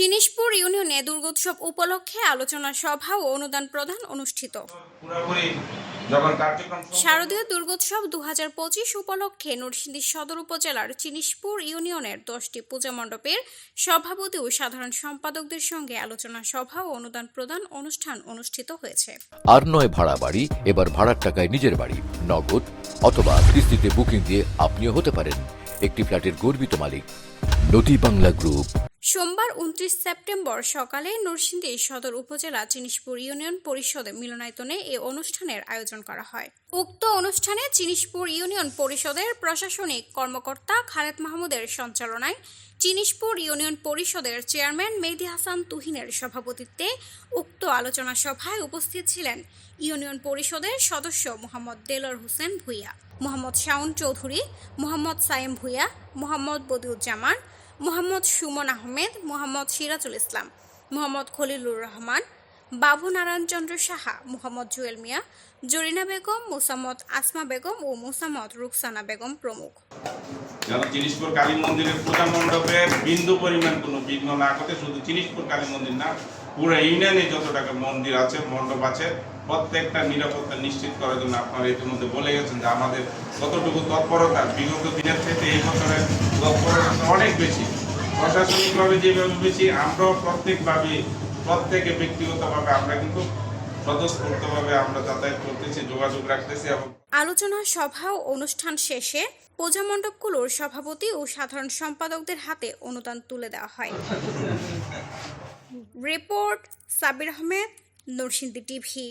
চিনিশপুর ইউনিয়নে দুর্গোৎসব উপলক্ষে আলোচনা সভা ও অনুদান প্রদান অনুষ্ঠিত। শারদীয় দুর্গোৎসব দু হাজার পঁচিশ উপলক্ষে নরসিংদী সদর উপজেলার চিনিশপুর ইউনিয়নের দশটি পূজা মণ্ডপের সভাপতি ও সাধারণ সম্পাদকদের সঙ্গে আলোচনা সভা ও অনুদান প্রদান অনুষ্ঠান অনুষ্ঠিত হয়েছে। আর নয় ভাড়া বাড়ি এবার ভাড়ার টাকায় নিজের বাড়ি নগদ অথবা কিস্তিতে বুকিং দিয়ে আপনিও হতে পারেন। একটি ফ্ল্যাটের গর্বিত মালিক নদী বাংলা গ্রুপ। সোমবার উনত্রিশ সেপ্টেম্বর সকালে নরসিংদী সদর উপজেলা চিনিশপুর ইউনিয়ন পরিষদের মিলনায়তনে এ অনুষ্ঠানের আয়োজন করা হয়। উক্ত অনুষ্ঠানে চিনিশপুর ইউনিয়ন পরিষদের প্রশাসনিক কর্মকর্তা খালেদ মাহমুদের সঞ্চালনায় চিনিশপুর ইউনিয়ন পরিষদের চেয়ারম্যান মেহেদি হাসান তুহিনের সভাপতিত্বে উক্ত আলোচনা সভায় উপস্থিত ছিলেন ইউনিয়ন পরিষদের সদস্য মোহাম্মদ দেলর হোসেন ভুইয়া, মোহাম্মদ শাওন চৌধুরী, মোহাম্মদ সাইম ভুইয়া, মোহাম্মদ বদিউজ্জামান মোহাম্মদ সুমন আহমেদ মোহাম্মদ সিরাজুল ইসলাম মোহাম্মদ খলিলুর রহমান বাবু নারায়ণ চন্দ্র সাহা, মোহাম্মদ জুয়েল মিয়া, জরিনা বেগম, মোসাম্মদ আসমা বেগম ও মোসাম্মদ রুকসানা বেগম প্রমুখ। যেন চিনিসপুর কালী মন্দিরের পূজা মণ্ডপে বিন্দু পরিমাণ কোনো বিঘ্ন না শুধু চিনিসপুর কালী মন্দির না, পুরো ইউনিয়নে যত টাকা মন্দির আছে, মণ্ডপ আছে, প্রত্যেকটা নিরাপত্তা নিশ্চিত করার জন্য আপনারা ইতিমধ্যে বলে গেছেন যে আমাদের কতটুকু তৎপরতা, বিগত দিনের থেকে এই বছরের তৎপরতা অনেক বেশি। প্রশাসনিকভাবে যেভাবে বেশি, আমরাও প্রত্যেকভাবে প্রত্যেকে ব্যক্তিগতভাবে আমরা কিন্তু স্বতঃস্ফূর্তভাবে আমরা যাতায়াত করতেছি যোগাযোগ রাখতেছি এবং আলোচনা সভা ও অনুষ্ঠান শেষে পূজা মণ্ডপগুলোর সভাপতি ও সাধারণ সম্পাদকদের হাতে অনুদান তুলে দেওয়া হয়। Report Sabir Ahmed Narsingdi TV.